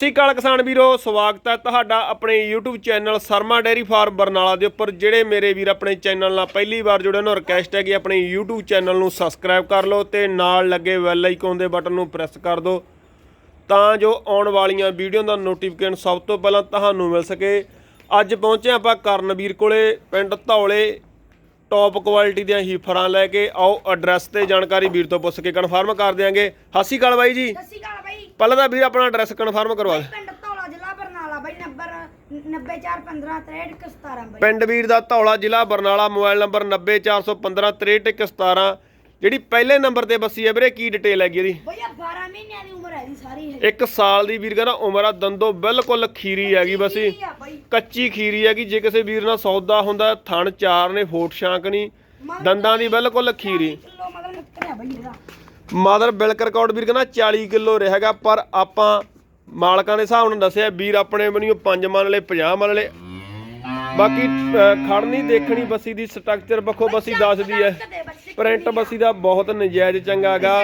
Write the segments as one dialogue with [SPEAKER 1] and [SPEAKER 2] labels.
[SPEAKER 1] ਸਤਿ ਸ਼੍ਰੀ ਅਕਾਲ ਕਿਸਾਨ ਵੀਰੋ, ਸਵਾਗਤ ਹੈ ਤੁਹਾਡਾ ਆਪਣੇ YouTube channel Sharma dairy farm Barnala ਦੇ ਉੱਪਰ, ਜਿਹੜੇ ਮੇਰੇ ਵੀਰ ਆਪਣੇ ਚੈਨਲ ਨਾਲ ਪਹਿਲੀ ਵਾਰ ਜੁੜੇ ਨੇ ਰਿਕਵੈਸਟ ਹੈ ਕਿ ਆਪਣੇ YouTube ਚੈਨਲ ਨੂੰ ਸਬਸਕ੍ਰਾਈਬ ਕਰ ਲਓ ਤੇ ਨਾਲ ਲੱਗੇ ਬੈਲ ਆਈਕਨ ਦੇ ਬਟਨ ਨੂੰ ਪ੍ਰੈਸ ਕਰ ਦਿਓ, ਤਾਂ ਜੋ ਆਉਣ ਵਾਲੀਆਂ ਵੀਡੀਓ ਦਾ ਨੋਟੀਫਿਕੇਸ਼ਨ ਸਭ ਤੋਂ ਪਹਿਲਾਂ ਤੁਹਾਨੂੰ ਮਿਲ ਸਕੇ। ਅੱਜ ਪਹੁੰਚੇ ਆਪਾਂ ਕਰਨਵੀਰ ਕੋਲੇ, ਪਿੰਡ ਧੌਲੇ ਟੌਪ ਕੁਆਲਿਟੀ ਦੀਆਂ ਹੀਫਰਾਂ ਲੈ ਕੇ, ਆਓ ਐਡਰੈਸ ਤੇ ਜਾਣਕਾਰੀ ਵੀਰ ਤੋਂ ਪੁੱਛ ਕੇ ਕਨਫਰਮ ਕਰ ਦਿਆਂਗੇ। ਸਤਿ ਸ਼੍ਰੀ ਅਕਾਲ ਬਾਈ ਜੀ।
[SPEAKER 2] ਸਤਿ ਸ਼੍ਰੀ ਅਕਾਲ
[SPEAKER 1] ਪਹਿਲਾਂ ਤਾਂ ਵੀਰ ਆਪਣਾ ਐਡਰੈਸ ਕਨਫਰਮ ਕਰਵਾ ਦੇ।
[SPEAKER 2] ਪਿੰਡ ਧੌਲਾ ਜ਼ਿਲ੍ਹਾ ਬਰਨਾਲਾ ਬਾਈ ਨੰਬਰ 904156317 ਬਾਈ।
[SPEAKER 1] ਪਿੰਡ ਵੀਰ ਦਾ ਧੌਲਾ ਜ਼ਿਲ੍ਹਾ ਬਰਨਾਲਾ ਮੋਬਾਈਲ ਨੰਬਰ 9041563163 ਜਿਹੜੀ ਪਹਿਲੇ ਨੰਬਰ ਤੇ ਬੱਸੀ ਹੈ ਵੀਰੇ ਕੀ ਡਿਟੇਲ ਹੈਗੀ ਇਹਦੀ?
[SPEAKER 2] ਬਈ ਆਹ 12 ਮਹੀਨਿਆਂ ਦੀ ਉਮਰ ਹੈ ਦੀ ਸਾਰੀ ਹੈ
[SPEAKER 1] ਇੱਕ ਸਾਲ ਦੀ ਵੀਰ ਕਹਿੰਦਾ ਉਮਰ ਆ ਦੰਦੋ ਬਿਲਕੁਲ ਖੀਰੀ ਹੈਗੀ ਬਸੀ।
[SPEAKER 2] ਆ ਬਾਈ।
[SPEAKER 1] ਕੱਚੀ ਖੀਰੀ ਹੈਗੀ ਜੇ ਕਿਸੇ ਵੀਰ ਨਾਲ ਸੌਦਾ ਹੁੰਦਾ ਥਣ ਚਾਰ ਨੇ ਫੋਟ ਸ਼ਾਂਕ ਨਹੀਂ ਦੰਦਾਂ ਦੀ ਬਿਲਕੁਲ ਖੀਰੀ।
[SPEAKER 2] ਕਿਲੋ ਮਤਲਬ ਨਿਕਲਿਆ ਬਾਈ ਇਹਦਾ।
[SPEAKER 1] ਮਦਰ ਬਿਲਕ ਰਿਕਾਰਡ ਵੀਰ ਕਹਿੰਦਾ 40 ਕਿਲੋ ਰਹੇਗਾ, ਪਰ ਆਪਾਂ ਮਾਲਕਾਂ ਦੇ ਹਿਸਾਬ ਨਾਲ ਦੱਸਿਆ, ਵੀਰ ਆਪਣੇ ਬਣੀਓ 5 ਮੰਨ ਲਏ 50 ਮੰਨ ਲਏ। ਬਾਕੀ ਖੜਨੀ ਦੇਖਣੀ ਬੱਸੀ ਦੀ ਸਟਰਕਚਰ ਵੱਖੋ ਬੱਸੀ ਦੱਸਦੀ ਹੈ ਪ੍ਰਿੰਟ ਬੱਸੀ ਦਾ ਬਹੁਤ ਨਜਾਇਜ਼ ਚੰਗਾਗਾ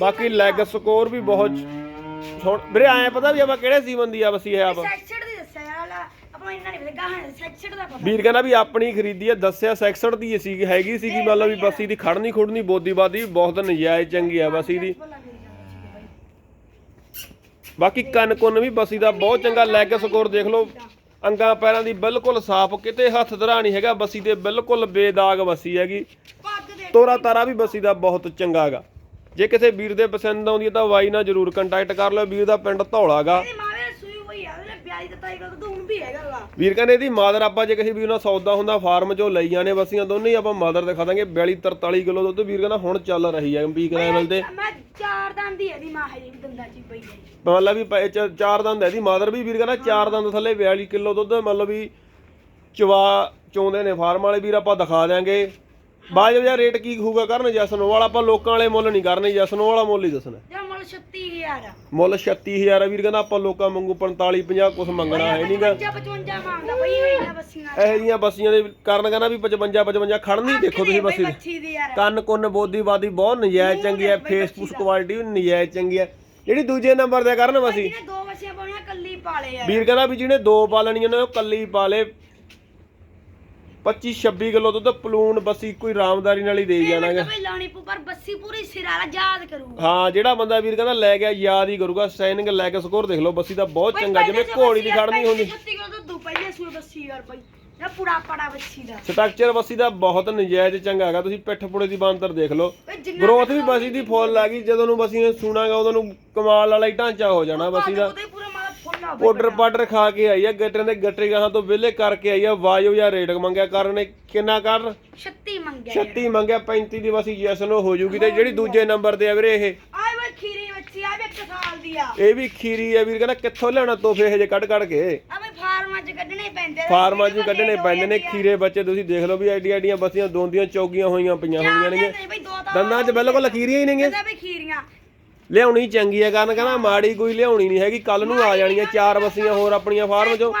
[SPEAKER 1] ਬਾਕੀ ਲੈਗ ਸਕੋਰ ਵੀ ਬਹੁਤ ਸੋਹਣ ਵੀਰੇ, ਐ ਪਤਾ ਵੀ ਆਪਾਂ ਕਿਹੜੇ ਸੀਮਨ ਦੀ ਆ ਬੱਸੀ ਹੈ ਆਪ
[SPEAKER 2] ਸੈਕਸਡ ਦੀ ਦੱਸਿਆ ਯਾਰ ਆਪਾਂ ਦਾ ਪਤਾ।
[SPEAKER 1] ਵੀਰ ਕਹਿੰਦਾ ਵੀ ਆਪਣੀ ਖਰੀਦੀ ਆ ਦੱਸਿਆ 66 ਦੀ ਸੀ ਹੈਗੀ ਸੀਗੀ ਮਤਲਬ ਵੀ ਬੱਸੀ ਦੀ ਖੜਨੀ ਖੁੜਨੀ ਬੋਦੀ ਬਾਦੀ ਬਹੁਤ ਨਜਾਇਜ਼ ਚੰਗੀ ਆ ਬੱਸੀ ਦੀ
[SPEAKER 2] ਭਲਾ ਮੇਰੀ ਗੱਲ ਸੁਣ ਬਾਈ।
[SPEAKER 1] ਬਾਕੀ ਕੰਨ ਕੁੰਨ ਵੀ ਬਸੀ ਦਾ ਬਹੁਤ ਚੰਗਾ ਲੈਗ ਸਕੋਰ ਦੇਖ ਲਓ। ਅੰਗਾਂ ਪੈਰਾਂ ਦੀ ਬਿਲਕੁਲ ਸਾਫ਼ ਕਿਤੇ ਹੱਥ ਧਰਾ ਨਹੀਂ ਹੈਗਾ ਬਸੀ ਦੇ ਬਿਲਕੁਲ ਬੇਦਾਗ ਬਸੀ ਹੈਗੀ। ਤੋਰਾ ਤਾਰਾ ਵੀ ਬਸੀ ਦਾ ਬਹੁਤ ਚੰਗਾ ਹੈਗਾ। ਜੇ ਕਿਸੇ ਵੀਰ ਦੇ ਪਸੰਦ ਆਉਂਦੀ ਹੈ ਤਾਂ ਵਾਈ ਨਾਲ ਜਰੂਰ ਕੰਟੈਕਟ ਕਰ ਲਿਓ ਵੀਰ ਦਾ ਪਿੰਡ ਧੌਲਾਗਾ।
[SPEAKER 2] ਇਹਦੀ ਹੋਈ ਆ ਉਹਨੇ 42 ਦਿੱਤਾ ਹੀ ਕਦੋਂ ਹੁਣ ਵੀ ਹੈਗਾ ਵਾ
[SPEAKER 1] ਵੀਰ ਕਹਿੰਦੇ ਇਹਦੀ ਮਾਦਰ ਆਪਾਂ ਜੇ ਕਿਸੇ ਵੀਰ ਨਾਲ ਸੌਦਾ ਹੁੰਦਾ ਫਾਰਮ ਚੋਂ ਲਈ ਜਾਣੇ ਬਸੀਆਂ ਦੋਨੇ ਹੀ ਆਪਾਂ ਮਾਦਰ ਦਿਖਾ ਦਾਂਗੇ। 42 43 ਕਿਲੋ ਦੁੱਧ ਵੀਰ ਕਹਿੰਦਾ ਹੁਣ ਚੱਲ ਰਹੀ ਹੈ ਪੀਕ ਲੈਵਲ ਤੇ।
[SPEAKER 2] ਮੈਂ ਚਾਰ ਦੰਦ ਦੀ ਇਹਦੀ ਮਾਂ ਹੈ ਜੀ ਦੰਦਾਂ ਚ ਹੀ ਪਈ ਹੈ ਜੀ।
[SPEAKER 1] ਮਤਲਬ ਵੀ ਪ- ਚ- ਚਾਰ ਦੰਦ ਹੈ ਇਹਦੀ ਮਾਦਰ ਵੀ ਵੀਰ ਕਹਿੰਦਾ ਚਾਰ ਦੰਦ ਥੱਲੇ 42 ਕਿਲੋ ਦੁੱਧ ਮਤਲਬ ਵੀ ਚਵਾ ਚੋਂਦੇ ਨੇ ਫਾਰਮ ਵਾਲੇ ਵੀਰ ਆਪਾਂ ਦਿਖਾ ਦਿਆਂਗੇ। ਬਾਜਬ ਜਿਹਾ ਰੇਟ ਕੀ ਹੋਊਗਾ ਕਰਨ ਜਸਨੋ ਵਾਲਾ ਆਪਾਂ ਲੋਕਾਂ ਵਾਲੇ ਮੁੱਲ ਨਹੀਂ ਕਰਨੇ ਜਸਨੋ ਵਾਲਾ ਮੁੱਲ ਹੀ ਦੱਸਣਾ।
[SPEAKER 2] ਮੁੱਲ 36000 ਆ।
[SPEAKER 1] ਮੁੱਲ 36000 ਆ ਵੀਰ ਕਹਿੰਦਾ ਆਪਾਂ ਲੋਕਾਂ ਵਾਂਗੂ 45 50 ਕੁਝ ਮੰਗਣਾ ਹੈ ਨਹੀਂਗਾ
[SPEAKER 2] 55 ਮੰਗਦਾ ਬਈ ਬੱਸੀਆਂ
[SPEAKER 1] ਇਹੋ ਜੀਆਂ ਬੱਸੀਆਂ ਦੇ ਕਾਰਨ ਕਹਿੰਦਾ ਵੀ 55 55 ਖੜਨੀ ਦੇਖੋ ਤੁਸੀਂ ਬੱਸੀ ਦੀ। ਕੰਨ ਕੁੰਨ ਬੋਦੀ ਬਾਦੀ ਬਹੁਤ ਨਜਾਇਜ਼ ਚੰਗੀ ਹੈ ਫੇਸਬੁੱਕ ਕੁਆਲਿਟੀ ਵੀ ਨਜਾਇਜ਼ ਚੰਗੀ ਹੈ। ਜਿਹੜੀ ਦੂਜੇ ਨੰਬਰ ਕਰਨ
[SPEAKER 2] ਜਿਹਨੇ ਦੋ ਬੱਸੀਆਂ ਪਾਉਣੀਆਂ ਕੱਲੀ ਪਾਲੇ ਯਾਰ।
[SPEAKER 1] ਵੀਰ ਕਹਿੰਦਾ ਵੀ ਜਿਹਨੇ ਦੋ ਪਾਲਣੀਆਂ ਨੇ ਉਹ ਕੱਲੀ ਪਾਲੇ 25 26 ਕਿਲੋ ਦੁੱਧ ਪਲੂਣ ਬਸੀ ਕੋਈ ਰਾਮਦਾਰੀ ਨਾਲ ਹੀ ਦੇਈ ਜਾਣਾਗਾ
[SPEAKER 2] ਬਈ ਲਾਉਣੀ ਪੂ ਪਰ ਬੱਸੀ ਪੂਰੀ ਸਿਰ ਵਾਲਾ ਯਾਦ ਕਰੂਗਾ।
[SPEAKER 1] ਹਾਂ ਜਿਹੜਾ ਬੰਦਾ ਵੀਰ ਕਹਿੰਦਾ ਲੈ ਗਿਆ ਯਾਦ ਹੀ ਕਰੂਗਾ। ਸਟੈਨਿੰਗ ਲੈ ਕੇ ਸਕੋਰ ਦੇਖ ਲਓ ਬੱਸੀ ਦਾ ਬਹੁਤ ਚੰਗਾ ਜਿਵੇਂ ਘੋੜੀ ਦੀ ਖੜਨੀ ਹੁੰਦੀ।
[SPEAKER 2] 36 ਕਿਲੋ ਤੋਂ ਦੂ ਪਹਿਲੇ ਸੂਏ ਬੱਸੀ ਯਾਰ ਬਈ ਇਹ ਪੂਰਾ ਪੜਾ ਬੱਸੀ ਦਾ।
[SPEAKER 1] ਸਟਰਕਚਰ ਬੱਸੀ ਦਾ ਬਹੁਤ ਨਜਾਇਜ਼ ਚੰਗਾ ਹੈਗਾ। ਤੁਸੀਂ ਪਿੱਠ ਪੁੜੇ ਦੀ ਬਾਂਦਰ ਦੇਖ ਲਓ। ਗਰੋਥ ਵੀ ਬਸੀ ਦੀ ਫੁੱਲ ਆ ਗਈ। ਜਦੋਂ ਨੂੰ ਬਸੀ ਨੇ ਸੁਣਾਗਾ ਉਦੋਂ ਨੂੰ ਕਮਾਲ ਵਾਲਾ ਹੀ ਢਾਂਚਾ ਹੋ ਜਾਣਾ ਬਸੀ ਦਾ।
[SPEAKER 2] ਬਈ
[SPEAKER 1] ਪਾਊਡਰ ਪਾਊਡਰ ਖਾ ਕੇ ਆਈ ਆ ਗੱਟਰਾਂ ਦੇ ਗੱਟਰੇ ਗਾਹਾਂ ਤੋਂ ਵਿਹਲੇ ਕਰਕੇ ਆਈ ਆ ਵਾਜੋ ਜਾਂ ਰੇਟ ਮੰਗਿਆ ਕਰਨ ਨੇ। ਕਿੰਨਾ ਕਰ
[SPEAKER 2] 36 ਮੰਗਿਆ ਯਾਰ
[SPEAKER 1] 36 ਮੰਗਿਆ 35 ਦੀ ਬਸੀ ਯੈਸ ਨੋ ਹੋ ਜੂਗੀ ਤੇ ਜਿਹੜੀ ਦੂਜੇ ਨੰਬਰ ਤੇ ਆ ਵੀਰੇ ਇਹ।
[SPEAKER 2] ਆਏ ਬਈ ਖੀਰੀ ਬੱਚੀ ਆ ਵੀ ਇੱਕ ਸਾਲ ਦੀ ਆ।
[SPEAKER 1] ਇਹ ਵੀ ਖੀਰੀ ਆ ਵੀਰ ਕਹਿੰਦਾ ਕਿੱਥੋਂ ਲਿਆਉਣਾ ਤੋਹਫੇ ਇਹ ਜੇ ਕੱਢ ਕੱਢ ਕੇ?
[SPEAKER 2] ਆ ਫਾਰਮਾਂ ਚ ਕੱਢਣੇ ਪੈਂਦੇ ਨੇ।
[SPEAKER 1] ਫਾਰਮਾਂ 'ਚ ਹੀ ਕੱਢਣੇ ਪੈਂਦੇ ਨੇ ਖੀਰੇ ਬੱਚੇ ਤੁਸੀਂ ਦੇਖ ਲਓ ਵੀ ਐਡੀ ਐਡੀਆਂ ਬਸੀਆਂ ਦੋਂਦੀਆਂ ਚੌਗੀਆਂ ਹੋਈਆਂ ਪਈਆਂ ਹੋਈਆਂ
[SPEAKER 2] ਤਾਂ
[SPEAKER 1] ਦੰਦਾਂ 'ਚ ਬਿਲਕੁਲ ਖੀਰੀਆਂ ਹੀ
[SPEAKER 2] ਬਈ ਖੀਰੀਆਂ।
[SPEAKER 1] ਲਿਆਉਣੀ ਚੰਗੀ ਆ ਕਾਰਨ ਕਹਿੰਦਾ ਮਾੜੀ ਕੋਈ ਲਿਆਉਣੀ ਨਹੀਂ ਹੈਗੀ ਕੱਲ ਨੂੰ ਆ ਜਾਣੀਆਂ ਚਾਰ ਬਸੀਆਂ ਹੋਰ ਆਪਣੀਆਂ ਫਾਰਮ 'ਚੋਂ।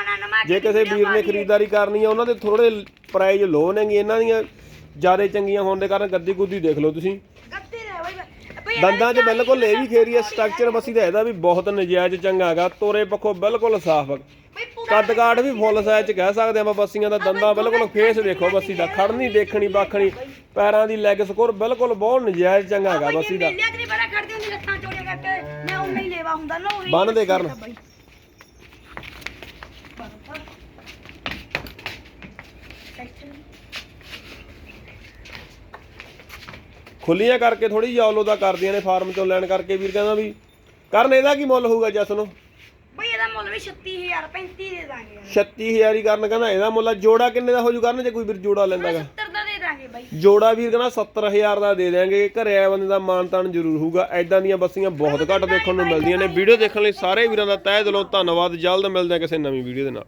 [SPEAKER 1] ਜੇ ਕਿਸੇ ਵੀਰ ਨੇ ਖਰੀਦਦਾਰੀ ਕਰਨੀ ਆ ਉਹਨਾਂ ਦੇ ਥੋੜੇ ਪ੍ਰਾਈਜ਼ ਲੋ ਨੇਗੇ ਇਹਨਾਂ ਦੀਆਂ ਜ਼ਿਆਦਾ ਚੰਗੀਆਂ ਹੋਣ ਦੇ ਕਾਰਨ ਗੱਦੀ ਗੁੱਦੀ ਦੇਖ ਲਓ ਤੁਸੀਂ। ਦੰਦਾਂ 'ਚ ਬਿਲਕੁਲ ਇਹ ਵੀ ਖੇਰੀ ਆ ਸਟਰਕਚਰ ਬਸੀ ਦਾ ਇਹਦਾ ਵੀ ਬਹੁਤ ਨਜਾਇਜ਼ ਚੰਗਾ ਹੈਗਾ ਤੋਰੇ ਪੱਖੋਂ ਬਿਲਕੁਲ ਸਾਫ਼। ਕੱਦ ਕਾਠ ਵੀ ਫੁੱਲ ਸਾਈਜ਼ 'ਚ ਕਹਿ ਸਕਦੇ ਆਪਾਂ ਬੱਸੀਆਂ ਦਾ ਦੰਦਾਂ ਬਿਲਕੁਲ ਫੇਸ ਦੇਖੋ ਬੱਸੀ ਦਾ ਖੜਨੀ ਦੇਖਣੀ ਬਾਖਣੀ ਪੈਰਾਂ ਦੀ ਲੈਗ ਸਕੋਰ ਬਿਲਕੁਲ ਬਹੁਤ ਨਜਾਇਜ਼ ਚੰਗਾ ਹੈਗਾ ਬੱਸੀ ਦਾ।
[SPEAKER 2] ਕਰਕੇ ਮੈਂ ਹੀ ਲੈਵਾ ਹੁੰਦਾ ਨਾ
[SPEAKER 1] ਬੰਨ ਦੇ ਕਰਨ। ਖੁੱਲੀਆਂ ਕਰਕੇ ਥੋੜੀ ਜੌਲੋ ਦਾ ਕਰਦੀਆਂ ਨੇ ਫਾਰਮ ਚੋਂ ਲੈਣ ਕਰਕੇ ਵੀਰ ਕਹਿੰਦਾ ਵੀ ਕਰਨ ਇਹਦਾ ਕੀ ਮੁੱਲ ਹੋਊਗਾ ਜਸ ਨੂੰ
[SPEAKER 2] ਬਈ ਇਹਦਾ ਮੁੱਲ ਵੀ 36000 35 ਦੇ ਦਾਂਗੇ ਯਾਰ।
[SPEAKER 1] 36000 ਹੀ ਕਰਨ ਕਹਿੰਦਾ ਇਹਦਾ ਮੁੱਲ ਆ। ਜੋੜਾ ਕਿੰਨੇ ਦਾ ਹੋ ਜੂ ਕਰਨ ਜੇ ਕੋਈ ਵੀਰ ਜੋੜਾ ਲੈਂਦਾਗਾ
[SPEAKER 2] 70 ਦਾ ਦੇ ਦਾਂਗੇ ਬਈ
[SPEAKER 1] ਜੋੜਾ ਵੀਰ ਕਹਿੰਦਾ 70000 ਦਾ ਦੇ ਦਿਆਂਗੇ। ਘਰੇ ਆਏ ਬੰਦੇ ਦਾ ਮਾਨ ਤਾਨ ਜ਼ਰੂਰ ਹੋਊਗਾ। ਐਦਾਂ ਦੀਆਂ ਬੱਸੀਆਂ ਬਹੁਤ ਘੱਟ ਦੇਖਣ ਨੂੰ ਮਿਲਦੀਆਂ ਨੇ। ਵੀਡੀਓ ਦੇਖਣ ਲਈ ਸਾਰੇ ਵੀਰਾਂ ਦਾ ਤਹਿ ਦਿਲੋਂ ਧੰਨਵਾਦ। ਜਲਦ ਮਿਲਦੇ ਹਾਂ ਕਿਸੇ ਨਵੀਂ ਵੀਡੀਓ ਦੇ ਨਾਲ।